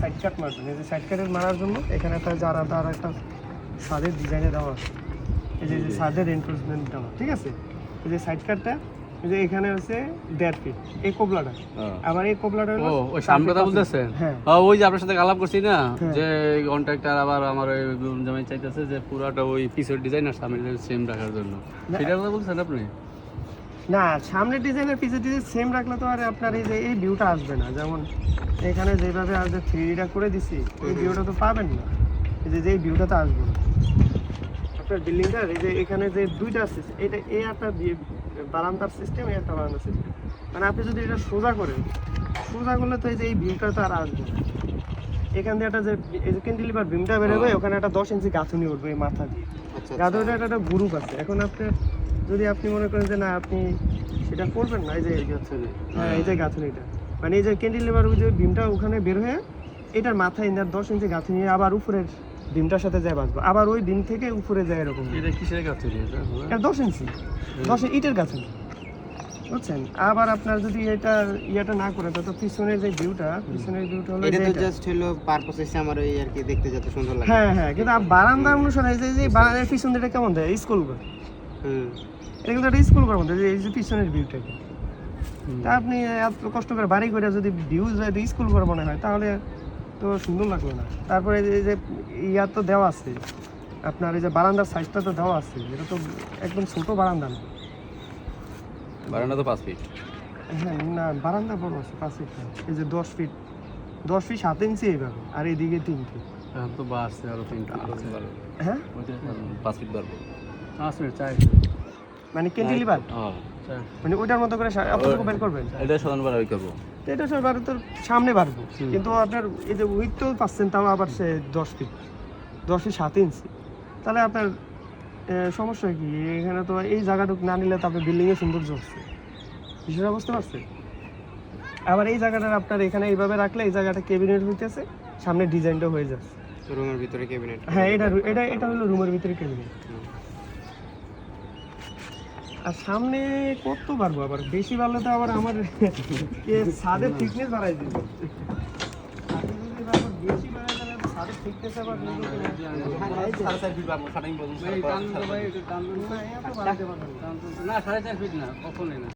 Side কাট মারবেন। এই যে সাইড কাটের মারার জন্য এখানে একটা যারা তার একটা সাদের ডিজাইনে দেওয়া আছে। এই যে সাদের দেওয়া ঠিক আছে? এই যে সাইড কাটটা যে এখানে হচ্ছে দেড় ফিট এই কোবলাটা। আবার এই কোবলাটা ও ওই সামনে কথা বলতেছেন? হ্যাঁ। ওই যে আপনার সাথে আলাপ করছি না? হ্যাঁ। যে কন্ট্রাক্টর আবার আমার ওই জামাই চাইতেছে যে পুরাটা ওই পিসের ডিজাইন আর সামনে সেম রাখার জন্য। না। সেটার কথা বলছেন আপনি? না সামনের ডিজাইনের পিছের ডিজাইন সেম রাখলে তো আর আপনার এই যে এই ভিউটা আসবে না। যেমন এখানে যেভাবে আজ থ্রি ডিটা করে দিছি এই ভিউটা তো পাবেন না। এই যে এই ভিউটা তো আসবে না। আপনার বিল্ডিংটার এই যে এখানে যে দুইটা আছে এটা এই একটা বারান্দার সিস্টেম এই একটা বারান্দার সিস্টেম মানে আপনি যদি এটা সোজা করেন সোজা করলে তো এই যে এই ভিউটা তো আর আসবে না। এখান দিয়ে একটা যে এই যে ক্যান্টিলিভার বিমটা বেরোবে ওখানে একটা দশ ইঞ্চি গাঁথুনি উঠবে এই মাথা দিয়ে আচ্ছা। গাঁথুনিটা একটা একটা গ্রুপ আছে। এখন আপনার যদি আপনি মনে করেন যে না আপনি সেটা করবেন না এই যে হ্যাঁ এই যে গাঁথুনিটা মানে এই যে ক্যান্টিলিভার ওই যে বিমটা ওখানে বের হয়ে এটার মাথায় ইনার দশ ইঞ্চি গাঁথুনি আবার উপরের ডিমটার সাথে যায় বাঁচবো। আবার ওই ডিম থেকে উপরে যায় এরকম। এটা কিসের এটা এটা দশ ইঞ্চি দশ ইটের গাঁথুনি বুঝছেন? আবার আপনার যদি এটা ইয়েটা না করে তো পিছনের যে ভিউটা পিছনের ভিউটা হলো এটা তো জাস্ট হলো পারপাস এসে আমার ওই আর কি দেখতে যত সুন্দর লাগে। হ্যাঁ হ্যাঁ কিন্তু বারান্দা অনুসারে এই যে যে বারান্দার পিছন দিকটা কেমন দেয়? স্কুল হুম। এটা কিন্তু একটা স্কুল ঘর মধ্যে যে এই যে পিছনের ভিউটা তা আপনি এত কষ্ট করে বাড়ি করে যদি ভিউ যদি স্কুল ঘর মনে হয় তাহলে তো সুন্দর লাগল না। তারপরে এই যে ইয়া তো দেওয়া আছে আপনার এই যে বারান্দার সাইজটা তো দেওয়া আছে এটা তো একদম ছোট বারান্দা না। বারান্দা তো পাঁচ ফিট হ্যাঁ না বারান্দা বড় আছে পাঁচ ফিট এই যে দশ ফিট দশ ফিট সাত ইঞ্চি এইভাবে আর এইদিকে তিন ফিট এখন তো বাড়ছে আরও তিন ফিট হ্যাঁ? পাঁচ ফিট বাড়বো। চাই। মানে ক্যান্টিলিভার মানে ওইটার মতো করে সা- আপনি বের করবেন? এটা সাধারণ বার ওই এটা সব বারো সামনে বাড়বো। কিন্তু আপনার এই যে উইথ তো পাচ্ছেন তাও আবার সে দশ ফিট দশ ফিট সাত ইঞ্চি তাহলে আপনার সমস্যা কি? এখানে তো এই জায়গাটুকু না নিলে তো আপনার বিল্ডিংয়ে সৌন্দর্য হচ্ছে। বিষয়টা বুঝতে পারছেন? আবার এই জায়গাটা আপনার এখানে এইভাবে রাখলে এই জায়গাটা ক্যাবিনেট হইতেছে সামনে ডিজাইনটা হয়ে যাচ্ছে। রুমের ভিতরে ক্যাবিনেট হ্যাঁ এটা এটা এটা হলো রুমের ভিতরে ক্যাবিনেট আর সামনে করতে পারব আবার বেশি বাড়লে তো আবার আমার ছাদের থিকনেস বাড়াই দিবে। না, সাড়ে চার ফিট না, কখনই না